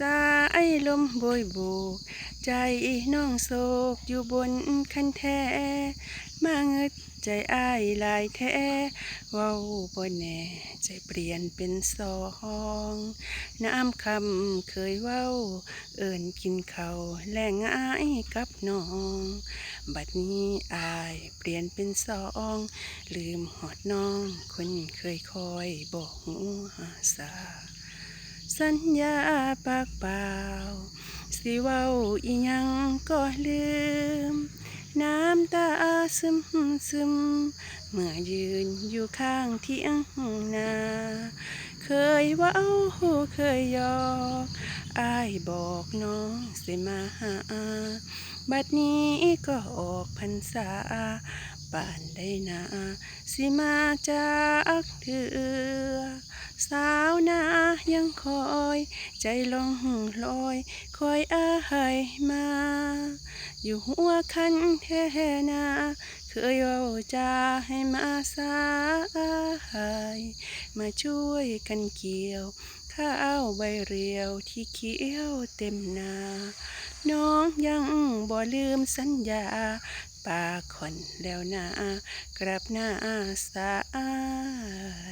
สายลมโบยโบก ใจน้องโศกอยู่บนคันแท้ มาเงึดใจอ้ายลายแท้เว้าบ่แน่ ใจเปลี่ยนเป็นสองน้ำคำเคยเว้า เอิ้นกินเขาแลงง่ายกับน้อง บัดนี้อายเปลี่ยนเป็นสอง ลืมหอดน้อง คนเคยคอยบอกหัวสา สัญญาปากเปล่า สิเว้าอีหยังก็ลืม น้ำตาซึมซึม เมื่อยืนอยู่ข้างเที่ยงนา เคยว้าเคยยอกอายบอกน้องสิมาหา บัดนี้ก็ออกพรรษาป่านใดนา สิมาจากเถือ สาวนายังคอย ใจลงลอยคอยอายมา อยู่หัวคันแท่นาเคยเว้าจาให้มาสายมาช่วยกันเกี่ยว ข้าวใบเรียวที่เขียวเต็มนา น้องยังบ่ลืมสัญญาปากค่อนแล้วนะกลับหน้าสาย